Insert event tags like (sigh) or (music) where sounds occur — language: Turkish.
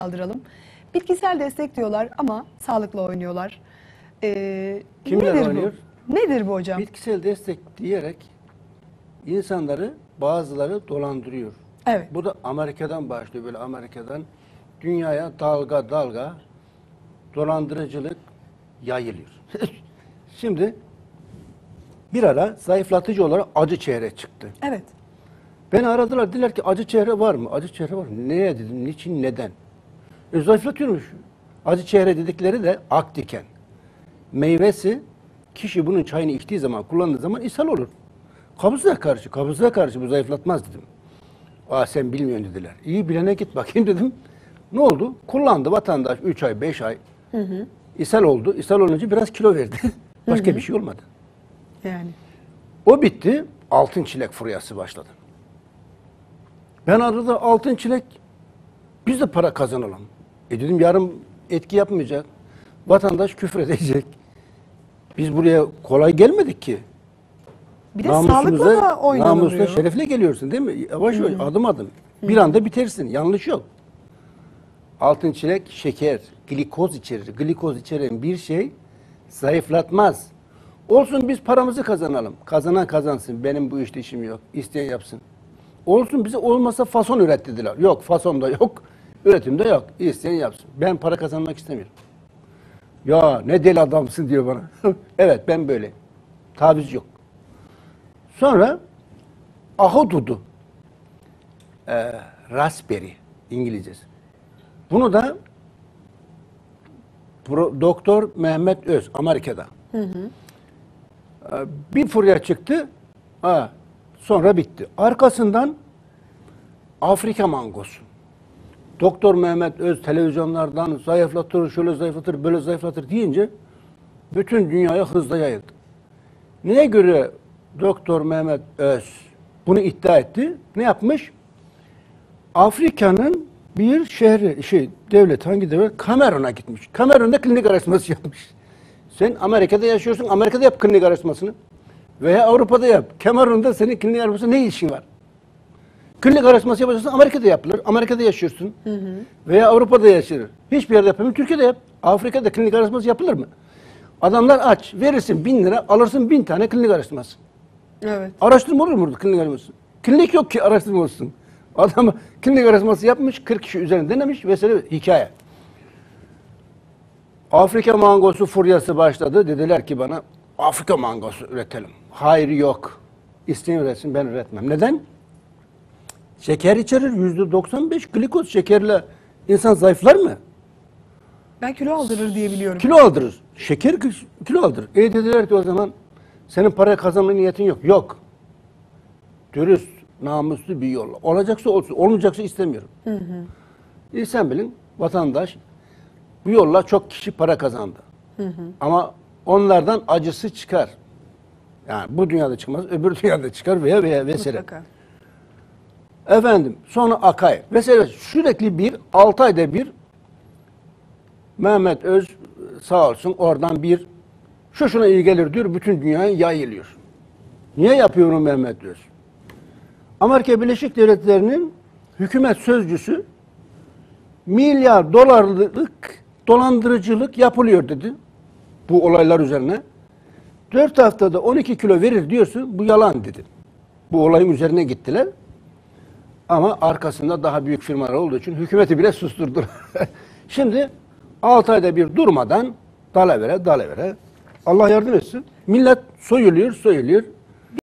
kaldıralım. Bitkisel destek diyorlar ama sağlıklı oynuyorlar. Ee, Kimler nedir oynuyor? Bu? Nedir bu hocam? Bitkisel destek diyerek insanları bazıları dolandırıyor. Evet. Bu da Amerika'dan başlıyor böyle Amerika'dan dünyaya dalga dalga dolandırıcılık yayılıyor. (laughs) Şimdi bir ara zayıflatıcı olarak acı çehre çıktı. Evet. Beni aradılar dediler ki acı çehre var mı? Acı çehre var mı? Neye dedim, niçin, neden? E, zayıflatıyormuş. Acı çehre dedikleri de ak diken. Meyvesi kişi bunun çayını içtiği zaman, kullandığı zaman ishal olur. Kabızlığa karşı, kabızlığa karşı bu zayıflatmaz dedim. Aa sen bilmiyorsun dediler. İyi bilene git bakayım (laughs) dedim. Ne oldu? Kullandı vatandaş 3 ay, 5 ay. İshal oldu. İshal olunca biraz kilo verdi. Başka bir şey olmadı. Yani. O bitti. Altın çilek furyası başladı. Ben arada altın çilek biz de para kazanalım. E dedim yarın etki yapmayacak. Vatandaş küfür edecek. Biz buraya kolay gelmedik ki. Bir de sağlıkla da oynanılıyor. namusla, şerefle geliyorsun değil mi? Yavaş yavaş, adım adım. Bir anda bitersin. Yanlış yok. Altın çilek şeker, glikoz içerir. Glikoz içeren bir şey zayıflatmaz. Olsun biz paramızı kazanalım. Kazanan kazansın. Benim bu işte işim yok. İsteyen yapsın. Olsun bize olmasa fason üret dediler. Yok fason da yok. Üretim de yok. İsteyen yapsın. Ben para kazanmak istemiyorum. Ya ne deli adamsın diyor bana. (laughs) evet ben böyle. Taviz yok. Sonra ahududu. Ee, raspberry İngilizcesi. Bunu da Pro- Doktor Mehmet Öz Amerika'da. Ee, Bir furya çıktı. Ha, sonra bitti. Arkasından Afrika mangosu. Doktor Mehmet Öz televizyonlardan zayıflatır, şöyle zayıflatır, böyle zayıflatır deyince bütün dünyaya hızla yayıldı. Neye göre Doktor Mehmet Öz bunu iddia etti? Ne yapmış? Afrika'nın bir şehri, şey devlet hangi devlet? Kamerun'a gitmiş. Kamerun'da klinik araştırması (laughs) yapmış. Sen Amerika'da yaşıyorsun, Amerika'da yap klinik araştırmasını. Veya Avrupa'da yap. Kamerun'da senin klinik araştırması ne işin var? Klinik araştırması yapacaksın Amerika'da yapılır. Amerika'da yaşıyorsun. Veya Avrupa'da yaşıyor. Hiçbir yerde yapamıyorsun. Türkiye'de yap. Afrika'da klinik araştırması yapılır mı? Adamlar aç. Verirsin bin lira, alırsın bin tane klinik araştırması. Evet. Araştırma olur mu burada klinik araştırması? Klinik yok ki araştırma olsun. (laughs) Adam klinik araştırması yapmış, 40 kişi üzerine denemiş vesaire hikaye. Afrika mangosu furyası başladı. Dediler ki bana Afrika mangosu üretelim. Hayır yok. İsteyen üretsin ben üretmem. Neden? Şeker içerir. Yüzde 95 glikoz şekerle insan zayıflar mı? Ben kilo aldırır diye biliyorum. Kilo aldırır. Şeker kilo aldırır. E dediler ki o zaman senin para kazanma niyetin yok. Yok. Dürüst, namuslu bir yol. Olacaksa olsun. Olmayacaksa istemiyorum. E sen bilin vatandaş bu yolla çok kişi para kazandı. Ama onlardan acısı çıkar. Yani bu dünyada çıkmaz, öbür dünyada çıkar veya veya vesaire. Mutlaka. Efendim sonra Akay. Mesela sürekli bir 6 ayda bir Mehmet Öz sağ olsun oradan bir şu şuna iyi gelir diyor bütün dünyaya yayılıyor. Niye yapıyor onu Mehmet Öz? Amerika Birleşik Devletleri'nin hükümet sözcüsü milyar dolarlık dolandırıcılık yapılıyor dedi. Bu olaylar üzerine. 4 haftada 12 kilo verir diyorsun bu yalan dedi. Bu olayın üzerine gittiler. Ama arkasında daha büyük firmalar olduğu için hükümeti bile susturdular. (laughs) Şimdi 6 ayda bir durmadan dalavere dalavere Allah yardım etsin. Millet soyuluyor soyuluyor.